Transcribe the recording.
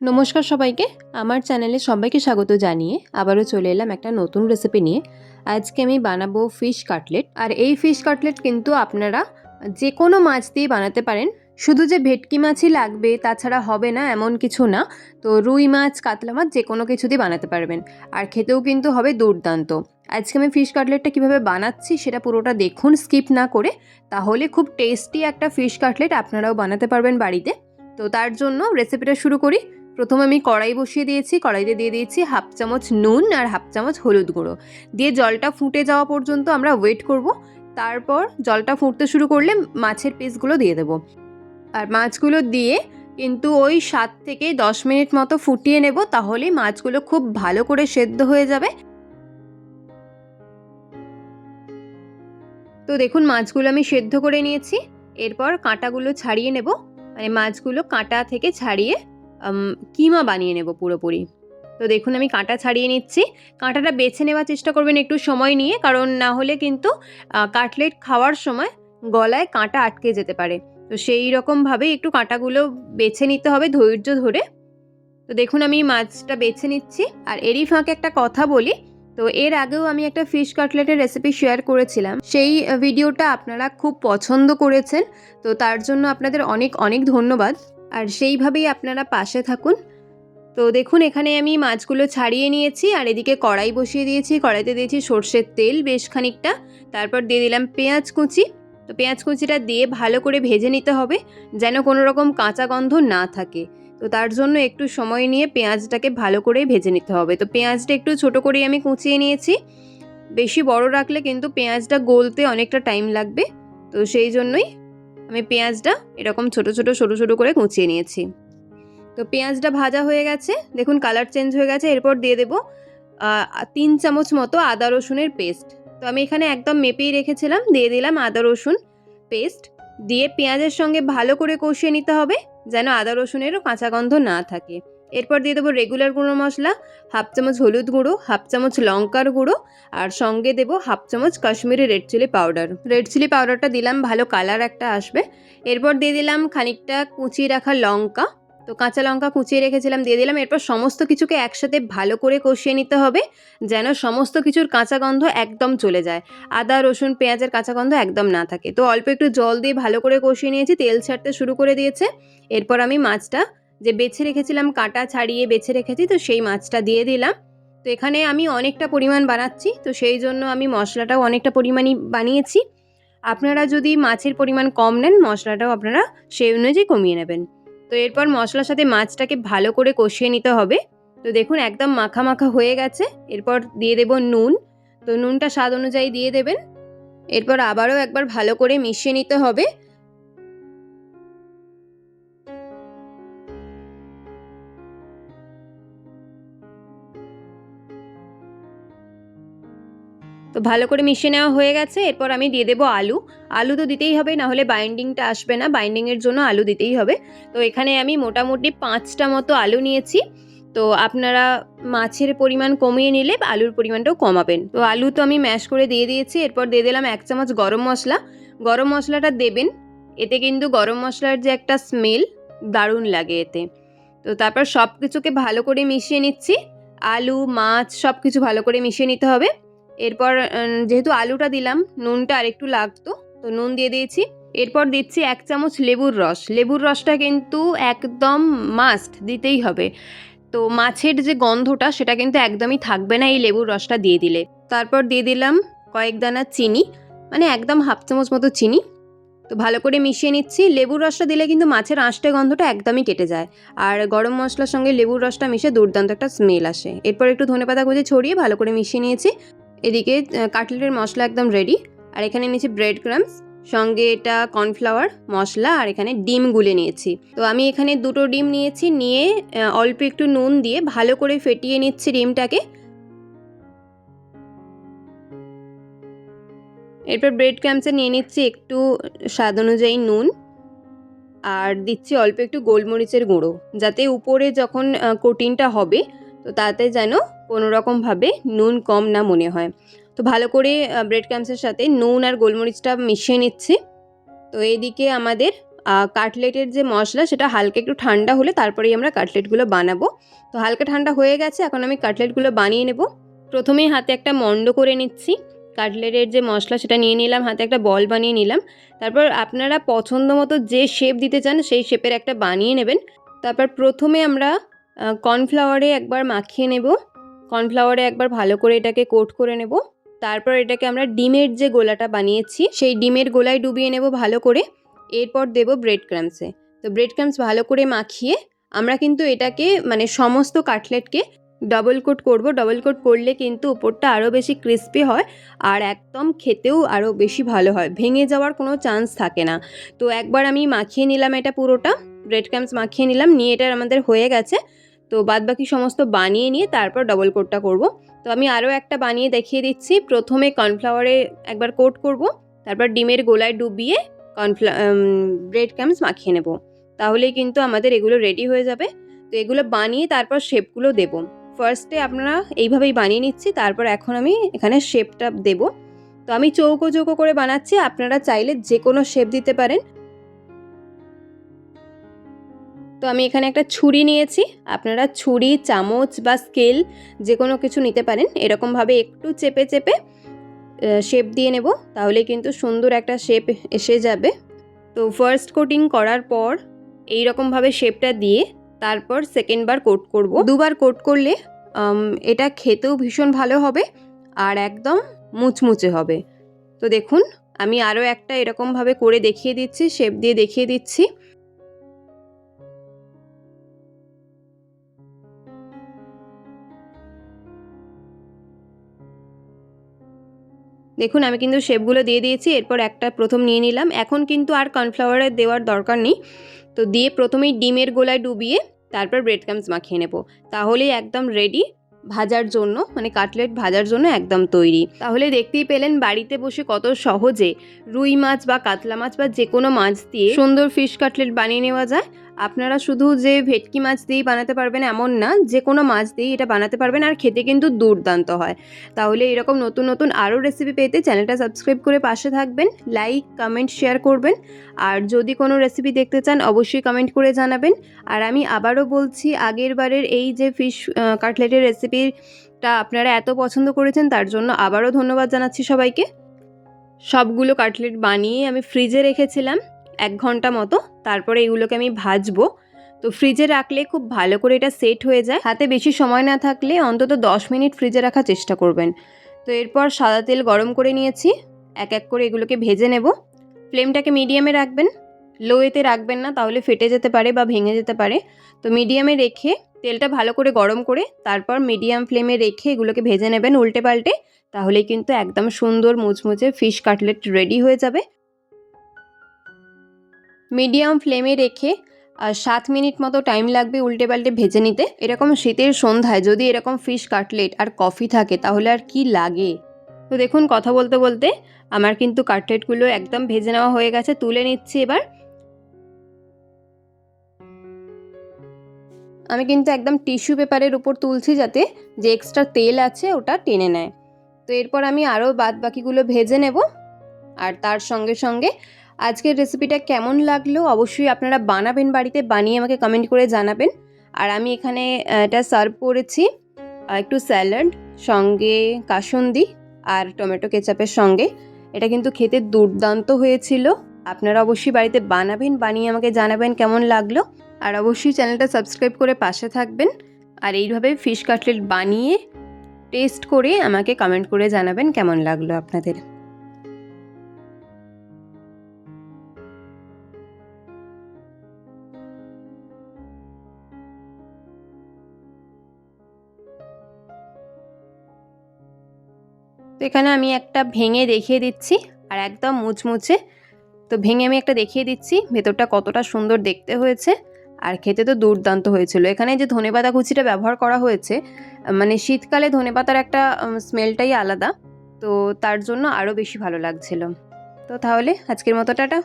নমস্কার সবাইকে। আমার চ্যানেলে সবাইকে স্বাগত জানিয়ে আবারও চলে এলাম একটা নতুন রেসিপি নিয়ে। আজকে আমি বানাবো ফিশ কাটলেট আর এই ফিশ কাটলেট কিন্তু আপনারা যে কোনো মাছ দিয়ে বানাতে পারেন। শুধু যে ভেটকি মাছই লাগবে, তাছাড়া হবে না এমন কিছু না। তো রুই মাছ, কাতলা মাছ যে কোনো কিছু দিয়ে বানাতে পারবেন। আর খেতেও কিন্তু হবে দুর্দান্ত। আজকে আমি ফিশ কাটলেটটা কীভাবে বানাচ্ছি সেটা পুরোটা দেখুন স্কিপ না করে। তাহলে খুব টেস্টি একটা ফিশ কাটলেট আপনারাও বানাতে পারবেন বাড়িতে। তো তার জন্য রেসিপিটা শুরু করি। প্রথমে আমি কড়াই বসিয়ে দিয়েছি, কড়াইতে দিয়ে দিয়েছি হাফ চামচ নুন আর হাফ চামচ হলুদ গুঁড়ো। দিয়ে জলটা ফুটে যাওয়া পর্যন্ত আমরা ওয়েট করব। তারপর জলটা ফুটতে শুরু করলে মাছের পিসগুলো দিয়ে দেবো। আর মাছগুলো দিয়ে কিন্তু ওই সাত থেকে দশ মিনিট মতো ফুটিয়ে নেব, তাহলে মাছগুলো খুব ভালো করে সেদ্ধ হয়ে যাবে। তো দেখুন, মাছগুলো আমি সেদ্ধ করে নিয়েছি। এরপর কাঁটাগুলো ছাড়িয়ে নেব। মানে মাছগুলো কাঁটা থেকে ছাড়িয়ে কিমা বানিয়ে নেব পুরোপুরি। তো দেখুন, আমি কাঁটা ছাড়িয়ে নিচ্ছি। কাঁটাটা বেছে নেওয়ার চেষ্টা করবেন একটু সময় নিয়ে, কারণ না হলে কিন্তু কাটলেট খাওয়ার সময় গলায় কাঁটা আটকে যেতে পারে। তো সেই রকমভাবে একটু কাঁটাগুলো বেছে নিতে হবে ধৈর্য ধরে। তো দেখুন, আমি মাছটা বেছে নিচ্ছি। আর এরই ফাঁকে একটা কথা বলি। তো এর আগেও আমি একটা ফিশ কাটলেটের রেসিপি শেয়ার করেছিলাম। সেই ভিডিওটা আপনারা খুব পছন্দ করেছেন। তো তার জন্য আপনাদের অনেক অনেক ধন্যবাদ। আর সেইভাবেই আপনারা পাশে থাকুন। তো দেখুন, এখানে আমি মাছগুলো ছাড়িয়ে নিয়েছি আর এদিকে কড়াই বসিয়ে দিয়েছি। কড়াইতে দিয়েছি সর্ষের তেল বেশ খানিকটা। তারপর দিয়ে দিলাম পেঁয়াজ কুচি। তো পেঁয়াজ কুচিটা দিয়ে ভালো করে ভেজে নিতে হবে যেন কোনো রকম কাঁচা গন্ধ না থাকে। তো তার জন্য একটু সময় নিয়ে পেঁয়াজটাকে ভালো করে ভেজে নিতে হবে। তো পেঁয়াজটা একটু ছোট করেই আমি কুচিয়ে নিয়েছি। বেশি বড় রাখলে কিন্তু পেঁয়াজটা গলতে অনেকটা টাইম লাগবে। তো সেই জন্যই আমি পেঁয়াজটা এরকম ছোট ছোট, সরু সরু করে কুচিয়ে নিয়েছি। তো পেঁয়াজটা ভাজা হয়ে গেছে। দেখুন কালার চেঞ্জ হয়ে গেছে। এরপর দিয়ে দেবো তিন চামচ মতো আদা রসুনের পেস্ট। তো আমি এখানে একদম মেপেই রেখেছিলাম। দিয়ে দিলাম আদা রসুন পেস্ট। দিয়ে পেঁয়াজের সঙ্গে ভালো করে কষিয়ে নিতে হবে, যেন আদা রসুনেরও কাঁচা গন্ধ না থাকে। এরপর দিয়ে দেবো রেগুলার গুঁড়ো মশলা হাফ চামচ হলুদ গুঁড়ো হাফ চামচ লঙ্কার গুঁড়ো, আর সঙ্গে দেবো হাফ চামচ Kashmiri red chilli powder red chilli পাউডারটা দিলাম, ভালো কালার একটা আসবে। এরপর দিয়ে দিলাম খানিকটা কুচিয়ে রাখা লঙ্কা। তো কাঁচা লঙ্কা কুচিয়ে রেখেছিলাম, দিয়ে দিলাম। এরপর সমস্ত কিছুকে একসাথে ভালো করে কষিয়ে নিতে হবে, যেন সমস্ত কিছুর কাঁচা গন্ধ একদম চলে যায়। আদা, রসুন, পেঁয়াজের কাঁচা গন্ধ একদম না থাকে। তো অল্প একটু জল দিয়ে ভালো করে কষিয়ে নিয়েছি, তেল ছাড়তে শুরু করে দিয়েছে। এরপর আমি মাছটা যে বেছে রেখেছিলাম কাটা ছাড়িয়ে বেছে রেখেছি, তো সেই মাছটা দিয়ে দিলাম। তো এখানে আমি অনেকটা পরিমাণ বানাচ্ছি, তো সেই জন্য আমি মশলাটাও অনেকটা পরিমাণই বানিয়েছি। আপনারা যদি মাছের পরিমাণ কম নেন, মশলাটাও আপনারা সেই অনুযায়ী কমিয়ে নেবেন। তো এরপর মশলার সাথে মাছটাকে ভালো করে কষিয়ে নিতে হবে। তো দেখুন, একদম মাখা মাখা হয়ে গেছে। এরপর দিয়ে দেব নুন। তো নুনটা স্বাদ অনুযায়ী দিয়ে দেবেন। এরপর আবারও একবার ভালো করে মিশিয়ে নিতে হবে। তো ভালো করে মিশিয়ে নেওয়া হয়ে গেছে। এরপর আমি দিয়ে দেবো আলু। আলু তো দিতেই হবে না হলে বাইন্ডিংটা আসবে না। বাইন্ডিংয়ের জন্য আলু দিতেই হবে। তো এখানে আমি মোটামুটি পাঁচটা মতো আলু নিয়েছি। তো আপনারা মাছের পরিমাণ কমিয়ে নিলে আলুর পরিমাণটাও কমাবেন। তো আলু তো আমি ম্যাশ করে দিয়ে দিয়েছি। এরপর দিয়ে দিলাম এক চামচ গরম মশলা। গরম মশলাটা দেবেন। এতে কিন্তু গরম মশলার যে একটা স্মেল দারুণ লাগে এতে। তো তারপর সব কিছুকে ভালো করে মিশিয়ে নিচ্ছি। আলু, মাছ সব কিছু ভালো করে মিশিয়ে নিতে হবে। এরপর যেহেতু আলুটা দিলাম, নুনটা আরেকটু লাগতো, তো নুন দিয়ে দিয়েছি। এরপর দিচ্ছি এক চামচ লেবুর রস। লেবুর রসটা কিন্তু একদম মাস্ট দিতেই হবে। তো মাছের যে গন্ধটা, সেটা কিন্তু একদমই থাকবে না এই লেবুর রসটা দিয়ে দিলে। তারপর দিয়ে দিলাম কয়েক দানা চিনি মানে একদম হাফ চামচ মতো চিনি। তো ভালো করে মিশিয়ে নিচ্ছি। লেবুর রসটা দিলে কিন্তু মাছের আঁশটে গন্ধটা একদমই কেটে যায়। আর গরম মশলার সঙ্গে লেবুর রসটা মিশে দুর্দান্ত একটা স্মেল আসে। এরপর একটু ধনেপাতা কুচি ছড়িয়ে ভালো করে মিশিয়ে নিয়েছি। এদিকে কাটলেটের মশলা একদম রেডি আর এখানে নিয়েছি ব্রেড ক্রামস সঙ্গে এটা কর্নফ্লাওয়ার মশলা, আর এখানে ডিম গুলে নিয়েছি। তো আমি এখানে দুটো ডিম নিয়েছি, নিয়ে অল্প একটু নুন দিয়ে ভালো করে ফেটিয়ে নিচ্ছি ডিমটাকে। এরপর ব্রেড ক্রামসে নিয়ে নিচ্ছি একটু স্বাদ অনুযায়ী নুন। আর দিচ্ছি অল্প একটু গোলমরিচের গুঁড়ো, যাতে উপরে যখন কোটিনটা হবে, তো তাতে যেন কোনো রকমভাবে নুন কম না মনে হয়। তো ভালো করে ব্রেড ক্রামসের সাথে নুন আর গোলমরিচটা মিশিয়ে নিচ্ছি। তো এইদিকে আমাদের কাটলেটের যে মশলা, সেটা হালকা একটু ঠান্ডা হলে তারপরেই আমরা কাটলেটগুলো বানাবো। তো হালকা ঠান্ডা হয়ে গেছে, এখন আমি কাটলেটগুলো বানিয়ে নেব। প্রথমেই হাতে একটা মন্ড করে নিচ্ছি। কাটলেটের যে মশলা, সেটা নিয়ে নিলাম, হাতে একটা বল বানিয়ে নিলাম। তারপর আপনারা পছন্দ মতো যে শেপ দিতে চান, সেই শেপের একটা বানিয়ে নেবেন। তারপর প্রথমে আমরা কর্নফ্লাওয়ারে একবার মাখিয়ে নেব। কর্নফ্লাওয়ারে একবার ভালো করে এটাকে কোট করে নেব। তারপর এটাকে আমরা ডিমের যে গোলাটা বানিয়েছি, সেই ডিমের গোলায় ডুবিয়ে নেব ভালো করে। এরপর দেব ব্রেড ক্রামসে তো ব্রেড ক্রামস ভালো করে মাখিয়ে আমরা কিন্তু এটাকে মানে সমস্ত কাটলেটকে ডবল কোট করব। ডবল কোট করলে কিন্তু উপরটা আরও বেশি ক্রিস্পি হয় আর একদম খেতেও আরও বেশি ভালো হয়। ভেঙে যাওয়ার কোনো চান্স থাকে না। তো একবার আমি মাখিয়ে নিলাম এটা পুরোটা। ব্রেড ক্রামস মাখিয়ে নিলাম। নিয়ে এটা আমাদের হয়ে গেছে। তো বাদ বাকি সমস্ত বানিয়ে নিয়ে তারপর ডবল কোটটা করব। তো আমি আরও একটা বানিয়ে দেখিয়ে দিচ্ছি। প্রথমে কর্নফ্লাওয়ারে একবার কোট করব, তারপর ডিমের গোলায় ডুবিয়ে কর্নফ্লা ব্রেড ক্রামস মাখিয়ে নেব। তাহলেই কিন্তু আমাদের এগুলো রেডি হয়ে যাবে। তো এগুলো বানিয়ে তারপর শেপগুলো দেবো। ফার্স্টে আপনারা এইভাবেই বানিয়ে নিচ্ছি, তারপর এখন আমি এখানে শেপটা দেব। তো আমি চৌকো চৌকো করে বানাচ্ছি, আপনারা চাইলে যে কোনো শেপ দিতে পারেন। তো আমি এখানে একটা ছুরি নিয়েছি। আপনারা ছুরি, চামচ বা স্কেল যে কোনো কিছু নিতে পারেন। এরকমভাবে একটু চেপে চেপে শেপ দিয়ে নেব তাহলে কিন্তু সুন্দর একটা শেপ এসে যাবে। তো ফার্স্ট কোটিং করার পর এই রকমভাবে শেপটা দিয়ে তারপর সেকেন্ডবার কোট করব। দুবার কোট করলে এটা খেতেও ভীষণ ভালো হবে আর একদম মুচমুচে হবে। তো দেখুন, আমি আরও একটা এরকমভাবে করে দেখিয়ে দিচ্ছি শেপ দিয়ে দেখিয়ে দিচ্ছি। দেখুন, আমি কিন্তু শেপগুলো দিয়ে দিয়েছি, এরপর একটা প্রথম নিয়ে নিলাম। এখন কিন্তু আর কর্নফ্লাওয়ারের দেওয়ার দরকার নেই। তো দিয়ে প্রথমেই ডিমের গোলায় ডুবিয়ে তারপর ব্রেড ক্রামস মাখিয়ে নেব। তাহলেই একদম রেডি ভাজার জন্য মানে কাটলেট ভাজার জন্য একদম তৈরি। তাহলে দেখতেই পেলেন বাড়িতে বসে কত সহজে রুই মাছ বা কাতলা মাছ বা যে কোনো মাছ দিয়ে সুন্দর ফিশ কাটলেট বানিয়ে নেওয়া যায়। আপনারা শুধু যে ভেটকি মাছ দিয়েই বানাতে পারবেন এমন না, যে কোনো মাছ দিয়েই এটা বানাতে পারবেন আর খেতে কিন্তু দুর্দান্ত হয়। তাহলে এরকম নতুন নতুন আরও রেসিপি পেতে চ্যানেলটা সাবস্ক্রাইব করে পাশে থাকবেন লাইক কমেন্ট শেয়ার করবেন, আর যদি কোনো রেসিপি দেখতে চান অবশ্যই কমেন্ট করে জানাবেন। আর আমি আবারও বলছি, আগের বারের এই যে ফিশ কাটলেটের রেসিপিটা আপনারা এত পছন্দ করেছেন, তার জন্য আবারও ধন্যবাদ জানাচ্ছি সবাইকে। সবগুলো কাটলেট বানিয়ে আমি ফ্রিজে রেখেছিলাম, এক ঘণ্টা মতো। তারপরে এগুলোকে আমি ভাজবো। তো ফ্রিজে রাখলে খুব ভালো করে এটা সেট হয়ে যায়। হাতে বেশি সময় না থাকলে অন্তত দশ মিনিট ফ্রিজে রাখার চেষ্টা করবেন। তো এরপর সাদা তেল গরম করে নিয়েছি। এক এক করে এগুলোকে ভেজে নেব। ফ্লেমটাকে মিডিয়ামে রাখবেন। লোয়েতে রাখবেন না, তাহলে ফেটে যেতে পারে বা ভেঙে যেতে পারে। তো মিডিয়ামে রেখে তেলটা ভালো করে গরম করে তারপর মিডিয়াম ফ্লেমে রেখে এগুলোকে ভেজে নেবেন উল্টে পাল্টে। তাহলে কিন্তু একদম সুন্দর মুচমুচে ফিশ কাটলেট রেডি হয়ে যাবে। মিডিয়াম ফ্লেমে রেখে আর সাত মিনিট মতো টাইম লাগবে উল্টে পাল্টে ভেজে নিতে। এরকম শীতের সন্ধ্যায় যদি এরকম ফিশ কাটলেট আর কফি থাকে, তাহলে আর কি লাগে? তো দেখুন, কথা বলতে বলতে আমার কিন্তু কাটলেটগুলো একদম ভেজে নেওয়া হয়ে গেছে। তুলে নিচ্ছি এবার। আমি কিন্তু একদম টিস্যু পেপারের উপর তুলছি যাতে যে এক্সট্রা তেল আছে ওটা টেনে নেয়। তো এরপর আমি আরও বাদ বাকিগুলো ভেজে নেব। আর তার সঙ্গে সঙ্গে আজকের রেসিপিটা কেমন লাগল অবশ্যই আপনারা বানাবেন বাড়িতে, বানিয়ে আমাকে কমেন্ট করে জানাবেন। আর আমি এখানে এটা সার্ভ করেছি একটু স্যালাড সঙ্গে কাসন্দি আর টমেটো কেচাপের সঙ্গে। এটা কিন্তু খেতে দুর্দান্ত হয়েছিল। আপনারা অবশ্যই বাড়িতে বানাবেন, বানিয়ে আমাকে জানাবেন কেমন লাগল। আর অবশ্যই চ্যানেলটা সাবস্ক্রাইব করে পাশে থাকবেন। আর এইভাবে ফিশ কাটলেট বানিয়ে টেস্ট করে আমাকে কমেন্ট করে জানাবেন কেমন লাগল আপনাদের। তো এখানে আমি একটা ভেঙে দেখিয়ে দিচ্ছি আর একদম মুচমুচে। তো ভেঙে আমি একটা দেখিয়ে দিচ্ছি, ভেতরটা কতটা সুন্দর দেখতে হয়েছে আর খেতে তো দুর্দান্ত হয়েছিল। এখানে যে ধনেপাতা কুচিটা ব্যবহার করা হয়েছে মানে শীতকালে ধনেপাতার একটা স্মেলটাই আলাদা। তো তার জন্য আরও বেশি ভালো লাগছিল। তো তাহলে আজকের মতো টাটা।